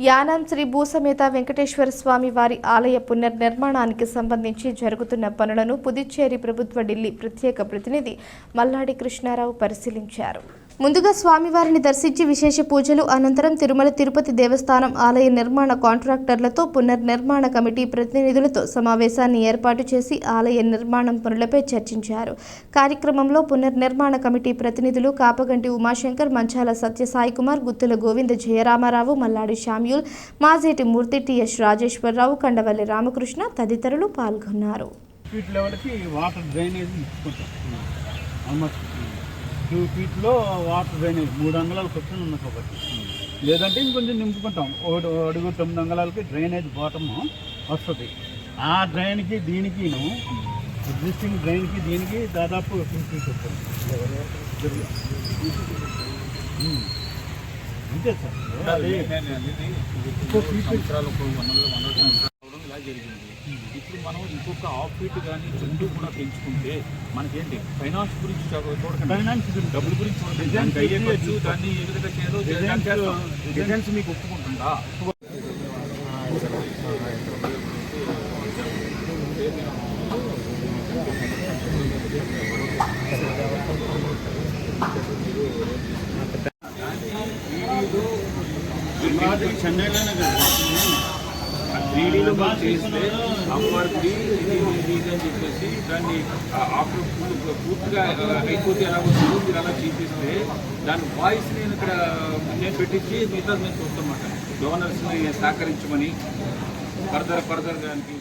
యానం శ్రీ భూసమేత వెంకటేశ్వర స్వామి వారి ఆలయ పునర్నిర్మాణానికి సంబంధించి జరుగుతున్న పనులను పుదుచ్చేరి ప్రభుత్వ ఢిల్లీ ప్రత్యేక ప్రతినిధి మల్లాడి కృష్ణారావు పరిశీలించారు. ముందుగా స్వామివారిని దర్శించి విశేష పూజలు అనంతరం తిరుమల తిరుపతి దేవస్థానం ఆలయ నిర్మాణ కాంట్రాక్టర్లతో పునర్నిర్మాణ కమిటీ ప్రతినిధులతో సమావేశాన్ని ఏర్పాటు చేసి ఆలయ నిర్మాణం పనులపై చర్చించారు. కార్యక్రమంలో పునర్నిర్మాణ కమిటీ ప్రతినిధులు కాపగంటి ఉమాశంకర్ మంచాల సత్యసాయి కుమార్ గుత్తుల గోవింద జయరామారావు మల్లాడి శామ్యూల్ మాజేటి మూర్తి టిఎస్ రాజేశ్వరరావు కండవల్లి రామకృష్ణ తదితరులు పాల్గొన్నారు. టూ ఫీట్లో వాటర్ డ్రైనేజ్ మూడు అంగళాలు క్వశ్చన్ ఉంది కాబట్టి. లేదంటే ఇంకొంచెం నింపుకుంటాం. ఒకటి అడుగు తొమ్మిది అంగళాలకి డ్రైనేజ్ బాటమ్ వస్తుంది. ఆ డ్రైన్కి దీనికిను ఎగ్జిస్టింగ్ డ్రైన్కి దీనికి దాదాపు టూ ఫీట్ వస్తుంది. అంతే సార్. ఇంకొక హాఫ్ ఫీట్ కానీ చెండు కూడా పెంచుకుంటే మనకేంటి? ఫైనాన్స్ గురించి చూడకండి. ఫైనాన్స్. డబ్బుల గురించి చూడండి. దాన్ని ఏ విధంగా చేయాలో డిజైన్స్ మీకు ఒప్పుకుంటుందా? చెన్నైలోనే కదా త్రీడీలో మనం చేస్తే అమ్మవారికి ఇది ఇది అని చెప్పేసి దాన్ని ఆఫ్టర్ పూర్తిగా అయిపోతే ఎలా వస్తుందో మీరు అలా చూపిస్తే దాని వాయిస్ నేను ఇక్కడ నేను పెట్టించి మిగతా మేము చూస్తామాట డోనర్స్ని సహకరించమని ఫర్దర్ ఫర్దర్ దానికి